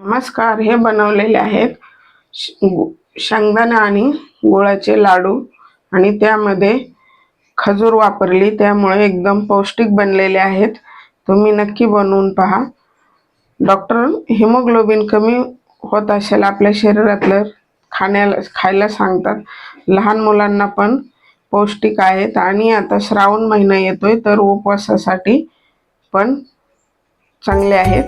नमस्कार हे बनवलेले आहेत श- गु- शेंगदाणा आणि गुळाचे लाडू आणि त्यामध्ये खजूर वापरली. त्यामुळे एकदम पौष्टिक बनलेले आहेत. तुम्ही नक्की बनवून पहा. डॉक्टर हिमोग्लोबिन कमी होत असेल आपल्या शरीरातलं खाण्याला खायला सांगतात. लहान मुलांना पण पौष्टिक आहेत. आणि आता श्रावण महिना येतोय तर उपवासासाठी पण चांगले आहेत.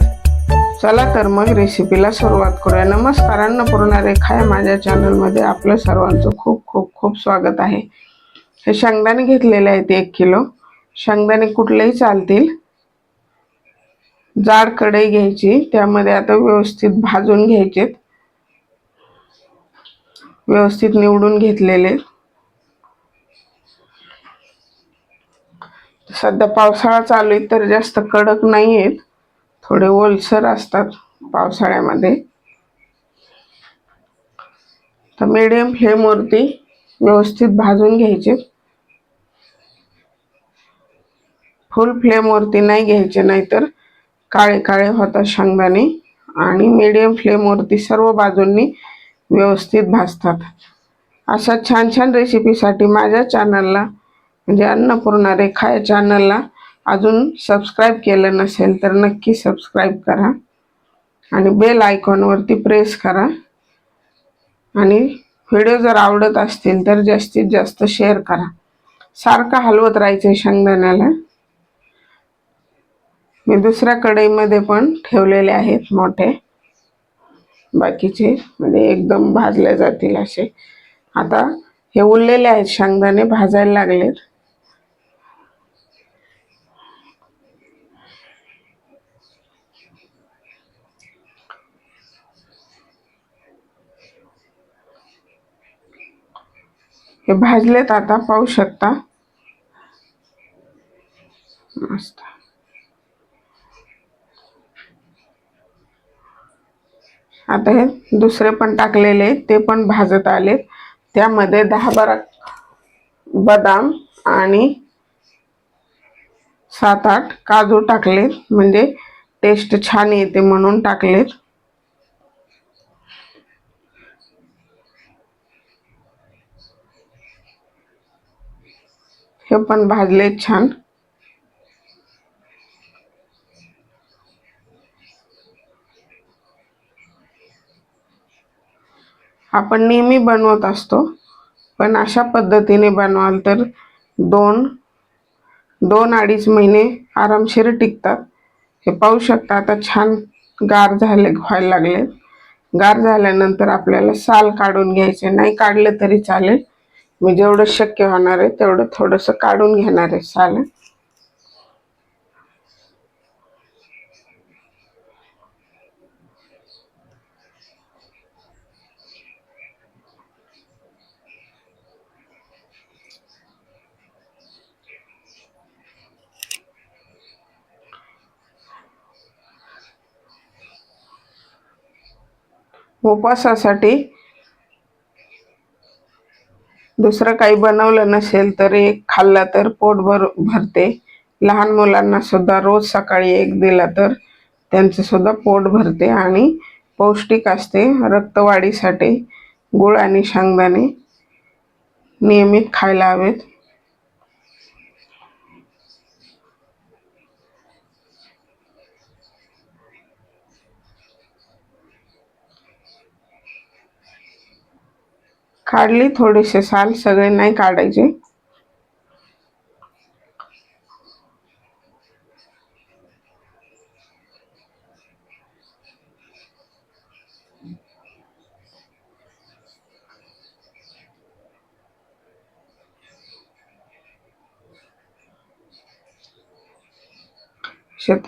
चला तर मग रेसिपीला सुरुवात करूया. नमस्कार अन्नपूर्णा रेखा या माझ्या चॅनलमध्ये आपलं सर्वांचं खूप खूप खूप स्वागत आहे. हे शेंगदाणे घेतलेले आहेत एक किलो. शेंगदाणे कुठलेही चालतील. जाड कढई घ्यायची. त्यामध्ये आता व्यवस्थित भाजून घ्यायचेत व्यवस्थित निवडून घेतलेले. सध्या पावसाळा चालू आहे तर जास्त कडक नाही आहेत थोडे ओलसर असतात पावसाळ्यामध्ये. तर मीडियम फ्लेमवरती व्यवस्थित भाजून घ्यायचे. फुल फ्लेमवरती नाही घ्यायचे नाहीतर काळे काळे होतात शेंगदाणे आणि मीडियम फ्लेमवरती सर्व बाजूंनी व्यवस्थित भाजतात. अशा छान छान रेसिपीसाठी माझ्या चॅनलला म्हणजे अन्नपूर्णा रेखा या चॅनलला अजून सबस्क्राईब केलं नसेल तर नक्की सबस्क्राईब करा. आणि बेल आयकॉनवरती प्रेस करा. आणि व्हिडिओ जर आवडत असतील तर जास्तीत जास्त शेअर करा. सारखं हलवत राहायचं शेंगदाण्याला. मी दुसऱ्या कढईमध्ये पण ठेवलेले आहेत मोठे. बाकीचे म्हणजे एकदम भाजले जातील असे. आता हे उरलेले आहेत शेंगदाणे भाजायला लागलेत. हे भाजलेत आता पाहू शकता. मस्त. आता हे दुसरे पण टाकलेले ते पण भाजत आले त्यामध्ये दहा बारा बदाम आणि सात आठ काजू टाकलेत. म्हणजे टेस्ट छान येते म्हणून टाकलेत. हे पण भाजलेत छान. आपण नेहमी बनवत असतो पण अशा पद्धतीने बनवाल तर दोन दोन अडीच महिने आरामशीर टिकतात. हे पाहू शकता आता छान गार झाले व्हायला लागले. गार झाल्यानंतर आपल्याला साल काढून घ्यायचे नाही काढलं तरी चालेल. मी जेवढं शक्य होणार आहे तेवढं थोडंसं काढून घेणार आहे साल. उपवासासाठी दुसरं काही बनवलं नसेल तर एक खाल्ला तर पोट भर भरते. लहान मुलांना सुद्धा रोज सकाळी एक दिला तर त्यांचं सुद्धा पोट भरते आणि पौष्टिक असते. रक्तवाढीसाठी गुळ आणि शेंगदाणे नियमित खायला हवेत. काढली थोडेसे साल सगळे नाही काढायचे.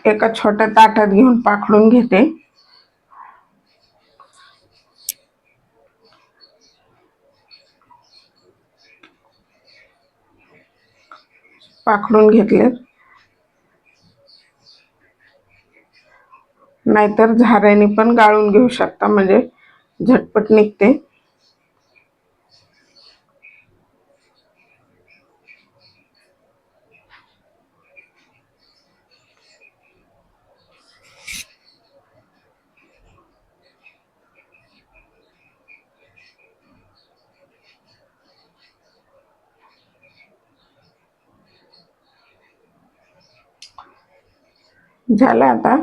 एका छोट्या ताटात घेऊन पाखडून घेते. पाखडून घेतलेत नाहीतर झाऱ्याने पण गाळून घेऊ शकता म्हणजे झटपट निघते. झालं आता.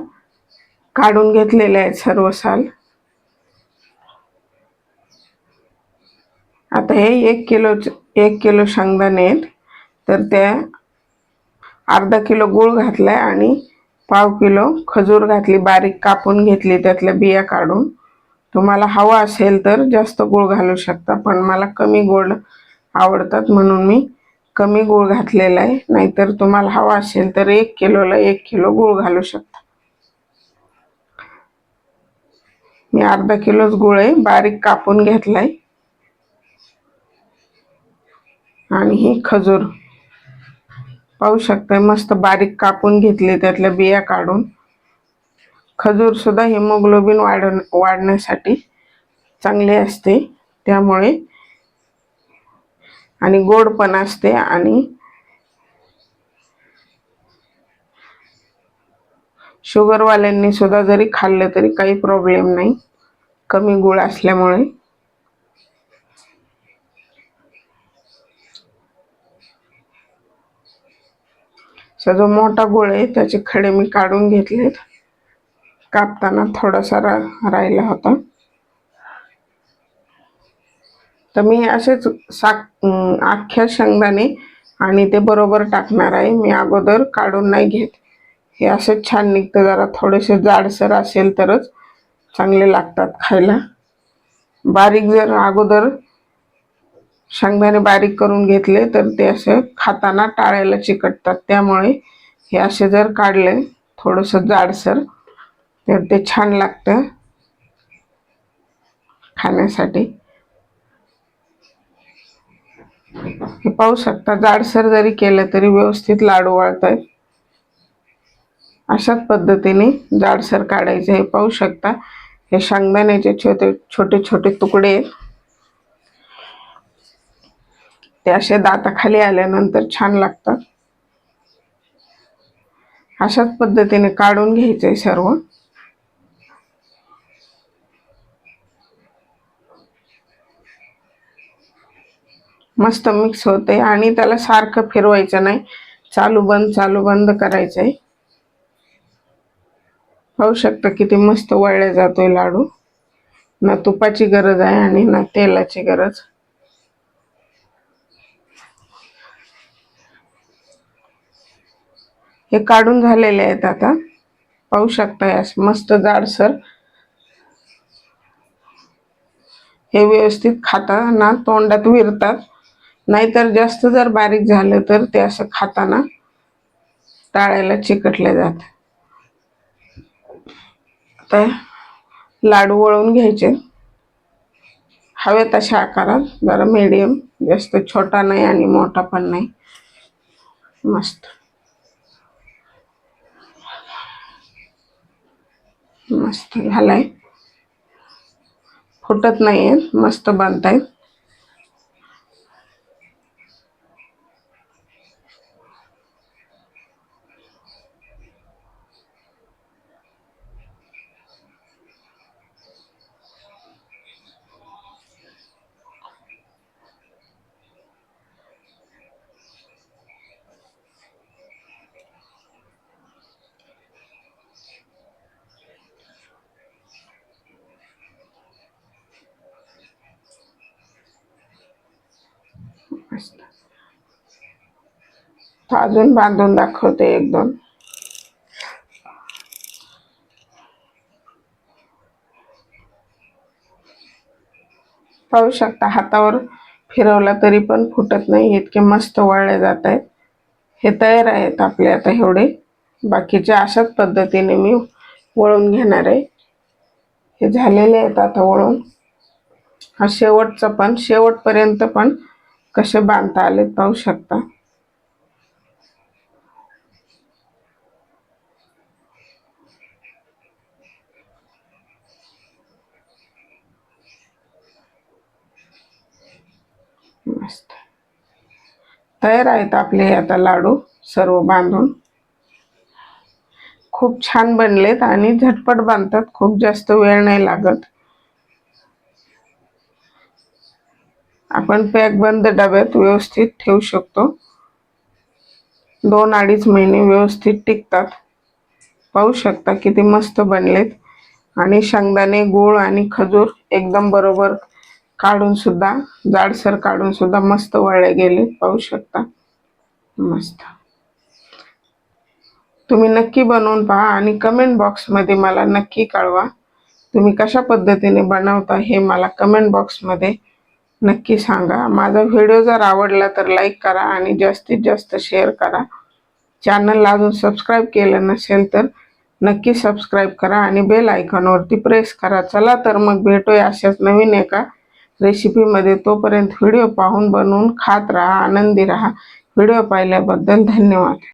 काढून घेतलेले आहेत सर्व साल. आता हे एक किलो एक किलो शेंगदाणे आहेत. तर त्या अर्धा किलो गूळ घातलाय आणि पाव किलो खजूर घातली बारीक कापून घेतली त्यातल्या बिया काढून. तुम्हाला हवा असेल तर जास्त गूळ घालू शकता पण मला कमी गोड आवडतात म्हणून मी कमी गूळ घातलेला आहे. नाहीतर तुम्हाला हवा असेल तर एक किलोला एक किलो गूळ घालू शकता. मी अर्धा किलोच गुळ आहे. बारीक कापून घेतलाय. आणि ही खजूर. पाहू शकताय मस्त बारीक कापून घेतले त्यातल्या बिया काढून. खजूर सुद्धा हिमोग्लोबिन वाढ वाढण्यासाठी चांगले असते. त्यामुळे आणि गोड पण असते आणि शुगरवाल्यांनी सुद्धा जरी खाल्लं तरी काही प्रॉब्लेम नाही. कमी गुळ असल्यामुळे. जो मोठा गोळ आहे त्याचे खडे मी काढून घेतलेत. कापताना थोडासा रा राहिला होता. तर मी असेच साख अख्ख्या शेंगदाणे आणि ते बरोबर टाकणार आहे. मी अगोदर काढून नाही घेत. हे असं छान निघतं. जरा थोडेसे जाडसर असेल तरच चांगले लागतात खायला. बारीक जर अगोदर शेंगदाणे बारीक करून घेतले तर ते असे खाताना टाळायला चिकटतात. त्यामुळे हे असे जर काढले थोडंसं जाडसर तर ते छान लागतं खाण्यासाठी. हे पाहू शकता जाडसर जरी केलं तरी व्यवस्थित लाडू वळत आहेत अशाच पद्धतीने जाडसर काढायचे. हे पाहू शकता हे शेंगदाण्याचे छोटे छोटे छोटे तुकडे आहेत. ते असे दाताखाली आल्यानंतर छान लागतात. अशाच पद्धतीने काढून घ्यायचे सर्व. मस्त मिक्स होते आणि त्याला सारखं फिरवायचं नाही. चालू बंद चालू बंद करायचंय. पाहू शकता किती मस्त वळल्या जातोय लाडू. ना तुपाची गरज आहे आणि ना तेलाची गरज. हे काढून झालेले आहेत आता. पाहू शकता मस्त जाडसर. हे व्यवस्थित खाताना तोंडात विरतात. नाहीतर जास्त जर बारीक झालं तर ते असं खाताना टाळायला चिकटले जात. आता लाडू वळून घ्यायचे. हवे तशा आकारात जरा मीडियम जास्त छोटा नाही आणि मोठा पण नाही. मस्त. मस्त झालाय. फुटत नाही आहेत मस्त बनतायत. अजून बांधून दाखवते एक दोन. पाहू शकता हातावर फिरवला तरी पण फुटत नाही. इतके मस्त वळले जात आहेत. हे तयार आहेत आपले आता एवढे. बाकीचे अशाच पद्धतीने मी वळून घेणार आहे. हे झालेले आहेत आता वळून. हा शेवटचा पण शेवटपर्यंत पण कसे बांधता आले पाहू शकता. मस्त तयार आहेत आपले आता लाडू सर्व बांधून. खूप छान बनलेत आणि झटपट बांधतात. खूप जास्त वेळ नाही लागत. आपण पॅक बंद डब्यात व्यवस्थित ठेवू शकतो. दोन अडीच महिने व्यवस्थित टिकतात. पाहू शकता किती मस्त बनलेत. आणि शेंगदाणे गूळ आणि खजूर एकदम बरोबर काढून सुद्धा जाडसर काढून सुद्धा मस्त वळले गेले. पाहू शकता. मस्त. तुम्ही नक्की बनवून पहा आणि कमेंट बॉक्समध्ये मला नक्की कळवा. तुम्ही कशा पद्धतीने बनवता हे मला कमेंट बॉक्समध्ये नक्की सांगा. माझा व्हिडिओ जर आवडला तर लाईक करा आणि जास्तीत जास्त शेअर करा. चॅनलला अजून सबस्क्राईब केलं नसेल तर नक्की सबस्क्राईब करा आणि बेल आयकॉनवरती प्रेस करा. चला तर मग भेटूया अशाच नवीन एका रेसिपीमध्ये तोपर्यंत व्हिडिओ पाहून बनवून खात राहा आनंदी राहा. व्हिडिओ पाहिल्याबद्दल धन्यवाद.